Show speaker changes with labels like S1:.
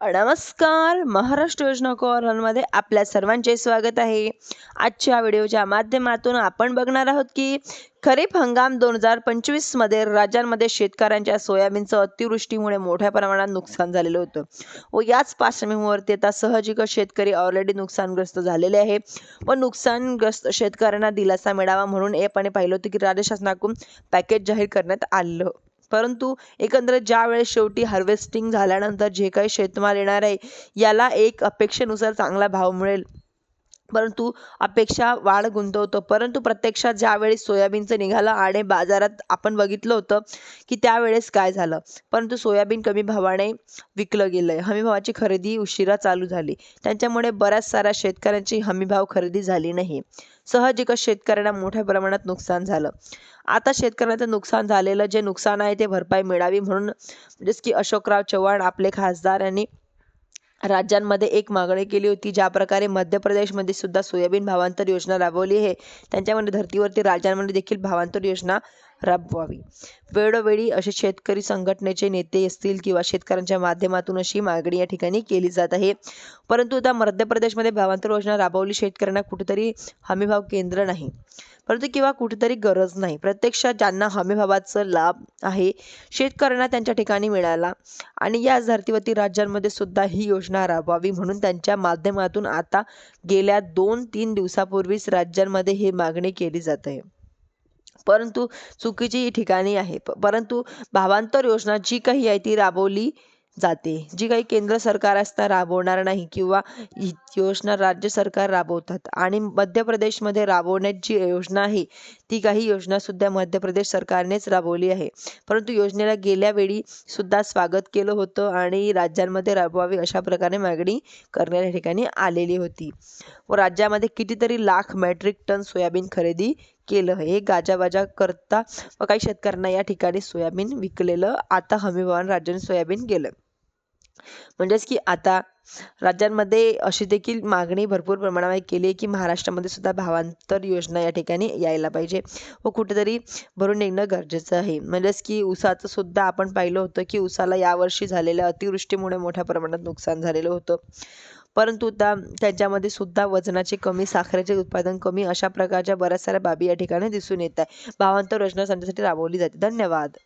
S1: नमस्कार. महाराष्ट्र योजना कॉर्नरमध्ये आपल्या सर्वांचे स्वागत आहे. आजच्या व्हिडिओच्या माध्यमातून आपण बघणार आहोत की खरीप हंगाम दोन हजार पंचवीसमध्ये राज्यांमध्ये शेतकऱ्यांच्या सोयाबीनचं अतिवृष्टीमुळे मोठ्या प्रमाणात नुकसान झालेलं होतं. व याच पार्श्वभूमीवरती आता सहजिकच शेतकरी ऑलरेडी नुकसानग्रस्त झालेले आहे. व नुकसानग्रस्त शेतकऱ्यांना दिलासा मिळावा म्हणून हे आपण पाहिलं होतं की राज्य शासनाकडून पॅकेज जाहीर करण्यात आलं. परंतु एकंदरीत ज्या वेळेस शेवटी हार्वेस्टिंग झाल्यानंतर जे काही शेतमाल येणार आहे याला एक अपेक्षेनुसार चांगला भाव मिळेल. परंतु अपेक्षा वाढ गुंतवतो. परंतु प्रत्यक्षात ज्यावेळी सोयाबीनचं निघालं आणि बाजारात आपण बघितलं होतं की त्यावेळेस काय झालं? परंतु सोयाबीन कमी भावाने विकलं गेलं आहे हमीभावाची खरेदी उशिरा चालू झाली. त्यांच्यामुळे बऱ्याच साऱ्या शेतकऱ्यांची हमीभाव खरेदी झाली नाही. सहजिकच शेतकऱ्यांना मोठ्या प्रमाणात नुकसान झालं. आता शेतकऱ्यांचं नुकसान झालेलं जे नुकसान आहे ते भरपाई मिळावी म्हणून म्हणजेच की अशोकराव चव्हाण आपले खासदार यांनी राज्यांमध्ये एक मागणी केली होती ज्या प्रकारे मध्य प्रदेशमध्ये सुद्धा सोयाबीन भावांतर योजना राबवली आहे. त्यांच्यामध्ये धर्तीवरती राज्यांमध्ये देखील भावांतर योजना राबवावी. वेळोवेळी असे शेतकरी संघटनेचे नेते असतील किंवा शेतकऱ्यांच्या माध्यमातून अशी मागणी या ठिकाणी केली जात आहे. परंतु आता मध्य प्रदेशमध्ये भावांतर योजना राबवली शेतकऱ्यांना कुठेतरी हमीभाव केंद्र नाही. परंतु किंवा कुठेतरी गरज नाही. प्रत्यक्षात ज्यांना हमीभावाचा लाभ आहे शेतकऱ्यांना त्यांच्या ठिकाणी मिळाला आणि याच धर्तीवरती राज्यांमध्ये सुद्धा ही योजना राबवावी म्हणून त्यांच्या माध्यमातून आता गेल्या दोन तीन दिवसापूर्वीच राज्यांमध्ये ही मागणी केली जात आहे. परंतु चुकीची ठिकाणी आहे. परंतु भावांतर योजना जी काही आहे ती राबवली जाते. जी काही केंद्र सरकार असता राबवणार नाही किंवा योजना राज्य सरकार राबवतात आणि मध्य प्रदेशमध्ये राबवण्यात जी योजना आहे ती काही योजना सुद्धा मध्य प्रदेश सरकारनेच राबवली आहे. परंतु योजनेला गेल्या वेळी सुद्धा स्वागत केलं होतं आणि राज्यांमध्ये राबवावी अशा प्रकारे मागणी करण्याच्या ठिकाणी आलेली होती. व राज्यामध्ये कितीतरी लाख मेट्रिक टन सोयाबीन खरेदी केलं. हे गाजावाजा करता व काही शेतकऱ्यांना या ठिकाणी सोयाबीन विकलेलं. आता हमीभावान राज्याने सोयाबीन गेलं. म्हणजेच की आता राज्यांमध्ये अशी देखील मागणी भरपूर प्रमाणामध्ये केली आहे की महाराष्ट्रामध्ये सुद्धा भावांतर योजना या ठिकाणी यायला पाहिजे व कुठेतरी भरून निघणं गरजेचं आहे. म्हणजेच की ऊसाचं सुद्धा आपण पाहिलं होतं की ऊसाला यावर्षी झालेल्या अतिवृष्टीमुळे मोठ्या प्रमाणात नुकसान झालेलं होतं. परंतु त्या त्यांच्यामध्ये सुद्धा वजनाचे कमी साखरेचे उत्पादन कमी अशा प्रकारच्या बऱ्याच साऱ्या बाबी या ठिकाणी दिसून येत आहे. भावांतर योजना त्यांच्यासाठी राबवली जाते. धन्यवाद.